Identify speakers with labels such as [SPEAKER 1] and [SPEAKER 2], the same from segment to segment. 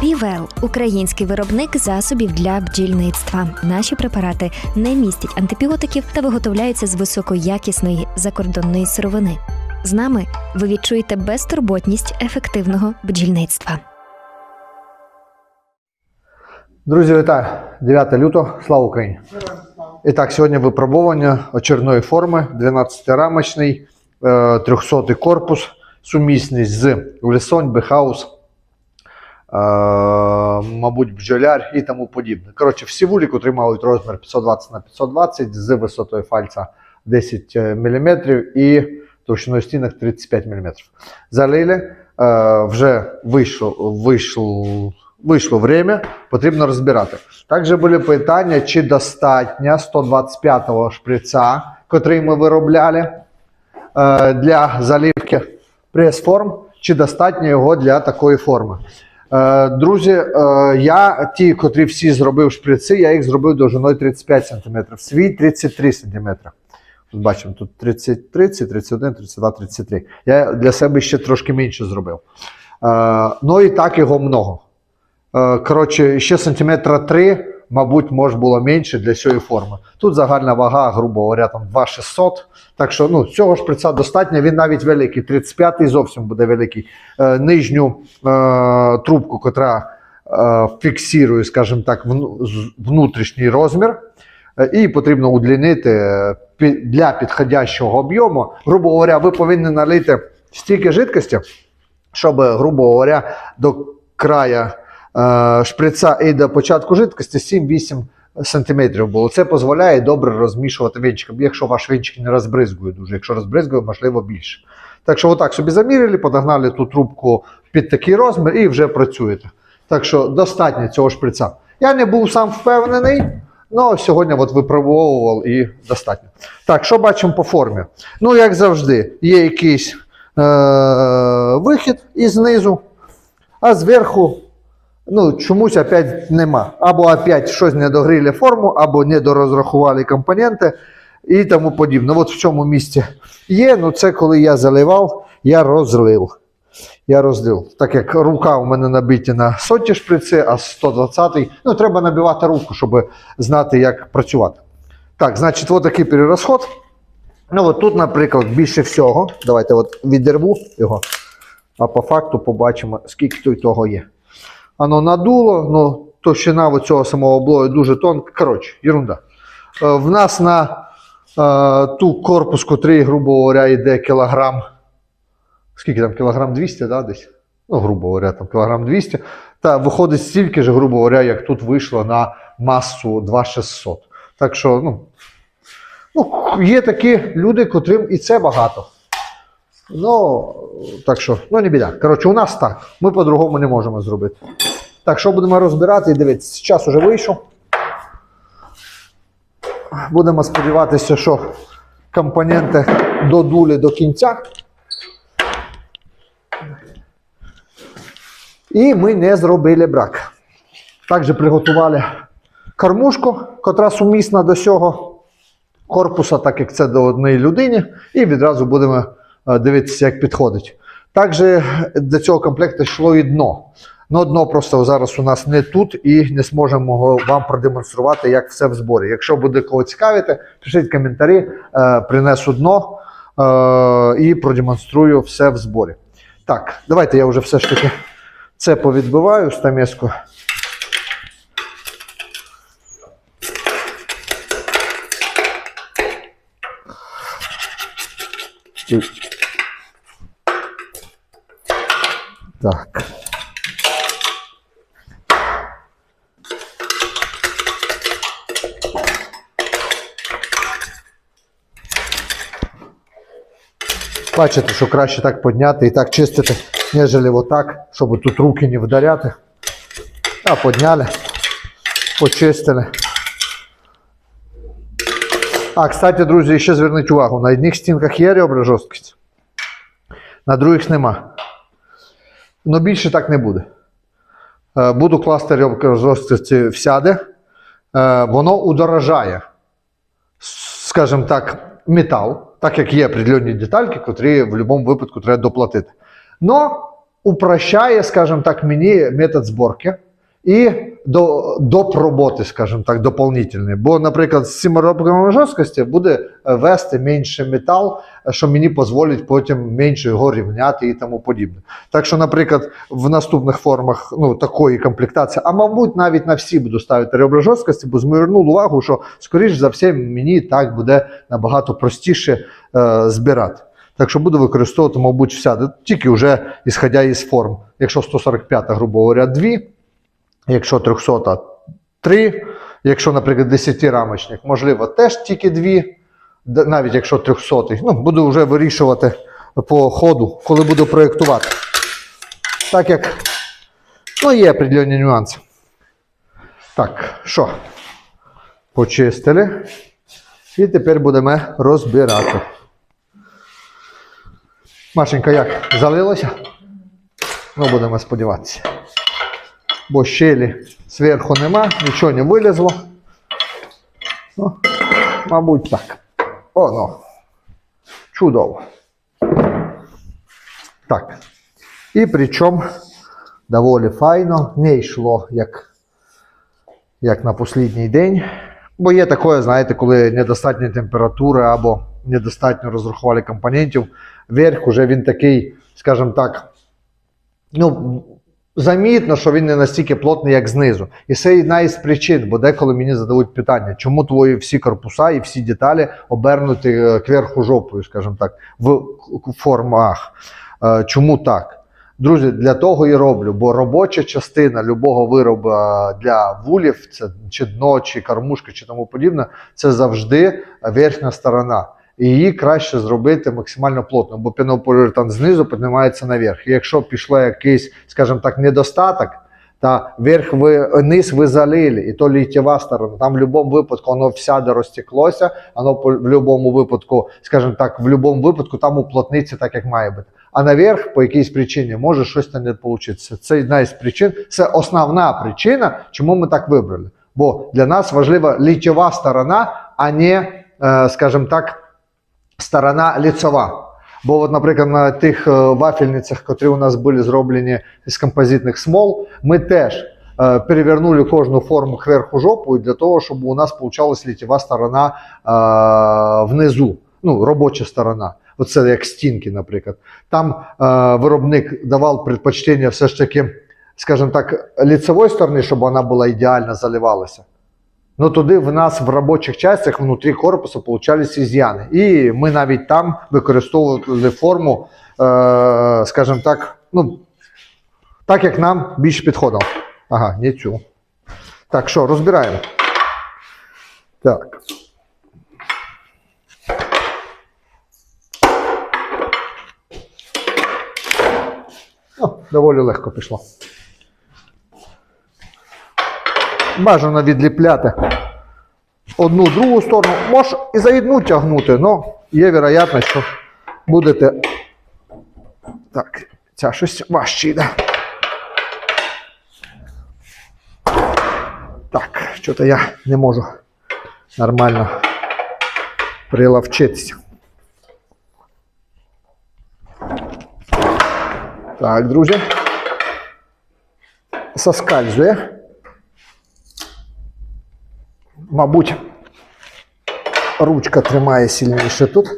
[SPEAKER 1] Півел український виробник засобів для бджільництва. Наші препарати не містять антибіотиків та виготовляються з високоякісної закордонної сировини. З нами ви відчуєте безтурботність ефективного бджільництва.
[SPEAKER 2] Друзі, вітаю! 9 лютого, слава Україні! І так, сьогодні випробування очерної форми, 12-рамочний, 300 корпус, сумісний з Лесонь, Бехаус, е, мабуть, бджоляр і тому подібне. Коротше, всі вулік отримали розмір 520 на 520 з висотою фальца 10 мм і товщиною стінок 35 мм. Залили, е, вже вийшло, вийшло, вийшло время, потрібно розбирати. Також були питання, чи достатньо 125-го шприца, котрий ми виробляли е, для заливки прес-форм, чи достатньо його для такої форми. Е, Друзі, е, я ті, котрі всі зробив шприци, я їх зробив довжиною 35 см, свій 33 см. Тут бачимо, тут 30, 30, 31, 32, 33. Я для себе ще трошки менше зробив. Е, Ну і так його много. Коротше, ще сантиметра 3, мабуть, може було менше для цієї форми. Тут загальна вага, грубо говоря, там 2600. Так що ну, цього шприца достатньо, він навіть великий. 35-й зовсім буде великий. Е, Нижню е, трубку, котра е, фіксує, скажімо так, внутрішній розмір. Е, І потрібно удлінити е, для підходящого об'єму. Грубо говоря, ви повинні налити стільки жидкості, щоб, грубо говоря, до края шприца і до початку жидкості 7-8 сантиметрів було. Це дозволяє добре розмішувати вінчиком, якщо ваш вінчик не розбризгує дуже. Якщо розбризгує, можливо, більше. Так що, отак собі заміряли, подогнали ту трубку під такий розмір і вже працюєте. Так що достатньо цього шприца. Я не був сам впевнений, але сьогодні от випробовував і достатньо. Так, що бачимо по формі? Ну, як завжди, є якийсь е- вихід із низу, а зверху ну, чомусь опять нема. Або опять щось не догріли форму, або не дорозрахували компоненти і тому подібне. От в цьому місці є, ну це коли я заливав, я розлив. Я розлив. Так як рука у мене набиті на соті шприци, а 120-й, ну треба набивати руку, щоб знати, як працювати. Так, значить, от такий перерозход. Ну, от тут, наприклад, більше всього. Давайте от відірву його, а по факту побачимо, скільки тут того є. Воно надуло, ну, товщина цього самого облою дуже тонка. Коротше, ерунда. Е, В нас на е, ту корпус, котрий, грубо говоря, йде кілограм. Скільки там, кілограм 200, да, десь? Ну, грубо говоря, там кілограм 200. Та виходить стільки ж, грубо говоря, як тут вийшло на масу 2600. Так що, ну, ну, є такі люди, котрим і це багато. Ну, так що, ну не біда. Коротше, у нас так. Ми по-другому не можемо зробити. Так, що будемо розбирати? Дивіться, час уже вийшов. Будемо сподіватися, що компоненти додули до кінця. І ми не зробили брак. Також приготували кормушку, котра сумісна до цього корпуса, так як це до однієї людини, і відразу будемо дивитися, як підходить. Також до цього комплекту йшло і дно. Ну, дно просто зараз у нас не тут і не зможемо вам продемонструвати, як все в зборі. Якщо буде кого цікавити, пишіть коментарі, е, принесу дно е, і продемонструю все в зборі. Так, давайте я вже все ж таки це повідбиваю стамеску. Так. Бачите, що краще так підняти і так чистити, ніж отак, щоб тут руки не вдаряти. А підняли, почистили. А, кстати, друзі, ще зверніть увагу, на одних стінках є ребра жорсткість, на других нема. Ну більше так не буде. Е, Буду класти ребра жорсткості всяде, Е, воно удорожає, скажімо так, метал, так як є определенні детальки, котрі в будь-якому випадку треба доплатити. Но упрощає, скажімо так, мені метод зборки і до, доп роботи, скажімо так, доповнительної. Бо, наприклад, з цими робками жорсткості буде е, вести менше метал, е, що мені дозволить потім менше його рівняти і тому подібне. Так що, наприклад, в наступних формах ну, такої комплектації, а мабуть, навіть на всі буду ставити ребра жорсткості, бо звернув увагу, що, скоріш за все, мені так буде набагато простіше е, збирати. Так що буду використовувати, мабуть, вся, тільки вже ісходя із форм. Якщо 145, грубо говоря, 2, якщо 300, 3, якщо, наприклад, 10 рамочник, можливо, теж тільки 2, навіть якщо 300. Ну, буду вже вирішувати по ходу, коли буду проєктувати. Так як ну, є определенні нюанси. Так, що? Почистили. І тепер будемо розбирати. Машенька, як? Залилося? Ну, будемо сподіватися. Бо щелі зверху нема, нічого не вилізло. Ну, мабуть, так. О, ну. Чудово. Так. І причому доволі файно не йшло, як, як на послідній день. Бо є таке, знаєте, коли недостатня температура або недостатньо розрахували компонентів, верх уже він такий, скажімо так, ну, замітно, що він не настільки плотний, як знизу. І це одна із причин, бо деколи мені задають питання, чому твої всі корпуса і всі деталі обернуті е, кверху жопою, скажімо так, в формах. Е, Чому так? Друзі, для того і роблю, бо робоча частина любого виробу е, для вулів, це чи дно, чи кормушка, чи тому подібне, це завжди верхня сторона. І її краще зробити максимально плотно, бо пінополіуретан знизу піднімається наверх. І якщо пішло якийсь, скажімо так, недостаток, та верх ви низ ви залили, і то літєва сторона. Там в будь-якому випадку воно всяде розтеклося, воно в будь-якому випадку, скажімо так, в будь-якому випадку там уплотниться так, як має бути. А наверх по якійсь причині може щось там не вийти. Це одна із причин, це основна причина, чому ми так вибрали. Бо для нас важлива літєва сторона, а не, е, скажімо так, сторона ліцова. Бо, от, наприклад, на тих е, вафельницях, котрі у нас були зроблені з композитних смол, ми теж е, перевернули кожну форму кверху жопою для того, щоб у нас получалась літєва сторона е, внизу, ну, робоча сторона. Оце як стінки, наприклад. Там е, виробник давав предпочтення все ж таки, скажімо так, ліцевої сторони, щоб вона була ідеально заливалася. Ну туди в нас в робочих частях внутрі корпусу получались із'яни. І ми навіть там використовували форму, е, скажімо так, ну, так як нам більше підходило. Ага, не цю. Так, що, розбираємо. Так. О, доволі легко пішло. Бажано відліпляти одну другу сторону. Може і за одну тягнути, але є вероятність, що будете. Так, ця щось важче йде. Так, що-то я не можу нормально приловчитися. Так, друзі. Соскальзує. Мабуть, ручка тримає сильніше тут.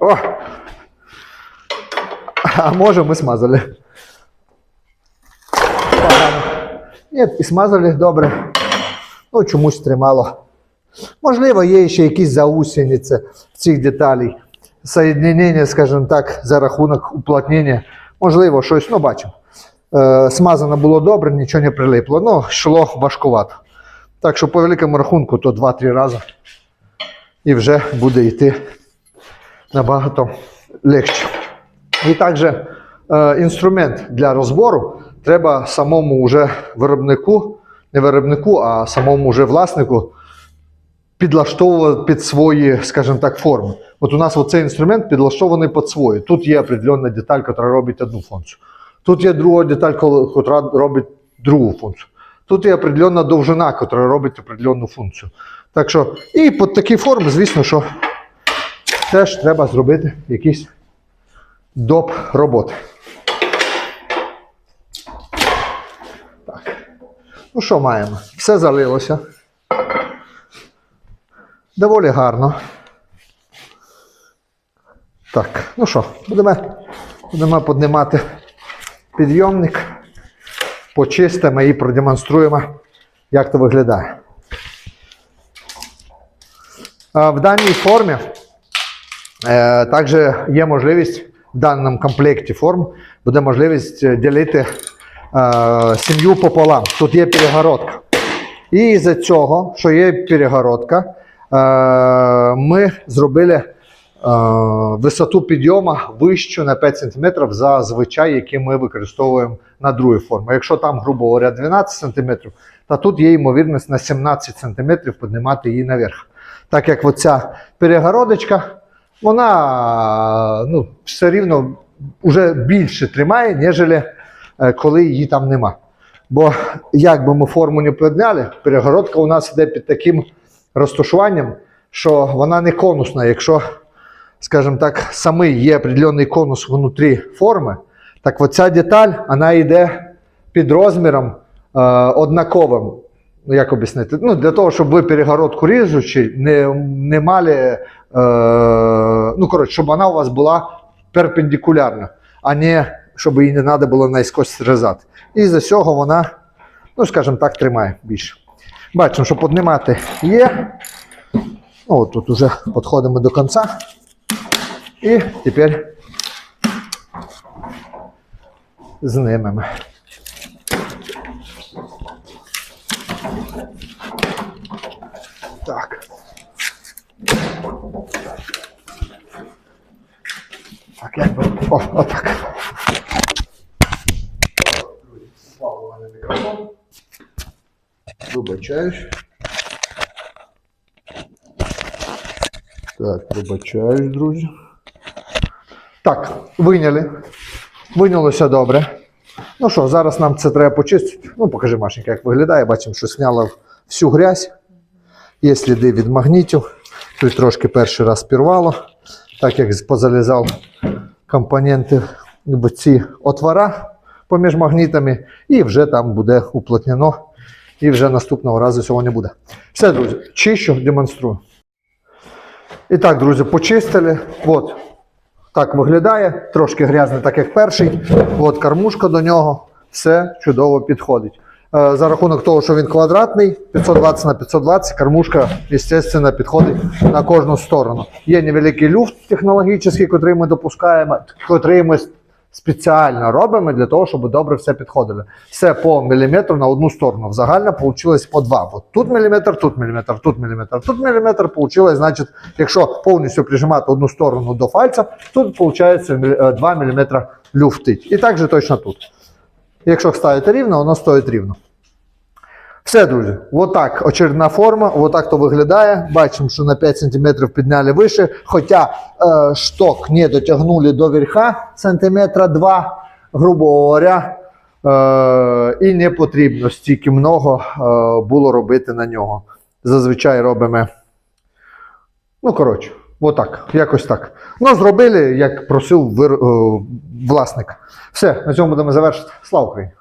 [SPEAKER 2] О! А може ми смазали. Погано. Ні, і смазали добре. Ну, чомусь тримало. Можливо, є ще якісь заусениці цих деталей. Соєднення, скажімо так, за рахунок уплотнення. Можливо, щось, ну, бачимо. Е, смазано було добре, нічого не прилипло. Ну, йшло важкувато. Так що по великому рахунку, то 2-3 рази. І вже буде йти набагато легше. І також е, інструмент для розбору треба самому вже виробнику, не виробнику, а самому вже власнику підлаштовувати під свої, скажімо так, форми. От у нас оцей інструмент підлаштований під свої. Тут є определенна деталь, яка робить одну функцію. Тут є друга деталь, яка робить другу функцію. Тут є определенна довжина, яка робить определенну функцію. Так що, і під такі форми, звісно, що теж треба зробити якісь доп роботи. Так. Ну що маємо? Все залилося. Доволі гарно. Так, ну що, будемо, будемо піднімати підйомник, почистимо і продемонструємо, як це виглядає. В даній формі е, також є можливість в даному комплекті форм буде можливість ділити е, сім'ю пополам. Тут є перегородка. І з цього, що є перегородка, ми зробили е, висоту підйому вищу на 5 см за звичай, який ми використовуємо на другій формі. Якщо там, грубо говоря, 12 см, то тут є ймовірність на 17 см піднімати її наверх. Так як оця перегородочка, вона ну, все рівно вже більше тримає, ніж коли її там нема. Бо як би ми форму не підняли, перегородка у нас йде під таким розташуванням, що вона не конусна. Якщо, скажімо так, самий є определений конус внутрі форми, так оця деталь вона йде під розміром е, однаковим. Ну, як об'яснити? Ну, для того, щоб ви перегородку ріжучи, не, не мали. Е, ну, коротше, щоб вона у вас була перпендикулярна, а не щоб її не треба було наискось зрізати. І за цього вона, ну, скажімо так, тримає більше. Бачимо, що піднімати є. От тут вже підходимо до кінця. І тепер знімемо. Так. Так, як би. О, отак. Вибачаюсь. Так, вибачаюсь, друзі. Так, виняли. Винялося добре. Ну що, зараз нам це треба почистити. Ну, покажи, Машенька, як виглядає. Бачимо, що зняло всю грязь. Є сліди від магнітів. Тут трошки перший раз пірвало, так як позалізав компоненти ці отвора поміж магнітами, і вже там буде уплотнено, і вже наступного разу цього не буде. Все, друзі, чищу, демонструю. І так, друзі, почистили. От так виглядає. Трошки грязний, так як перший. От кормушка до нього. Все чудово підходить. Е, За рахунок того, що він квадратний, 520 на 520, кормушка, звісно, підходить на кожну сторону. Є невеликий люфт технологічний, який ми допускаємо, який ми спеціально робимо для того, щоб добре все підходило. Все по міліметру на одну сторону. Взагально вийшло по два. От тут міліметр, тут міліметр, тут міліметр, тут міліметр. Получилось, значить, якщо повністю прижимати одну сторону до фальця, тут виходить 2 мм люфтить. І так же точно тут. Якщо ставити рівно, воно стоїть рівно. Все, друзі, отак очередна форма, отак то виглядає. Бачимо, що на 5 см підняли вище, хоча е, шток не дотягнули до верха сантиметра 2, грубо говоря, е, і не потрібно стільки много е, було робити на нього. Зазвичай робимо, ну, коротше, отак, якось так. Ну, зробили, як просив вир, е, власник. Все, на цьому будемо завершити. Слава Україні!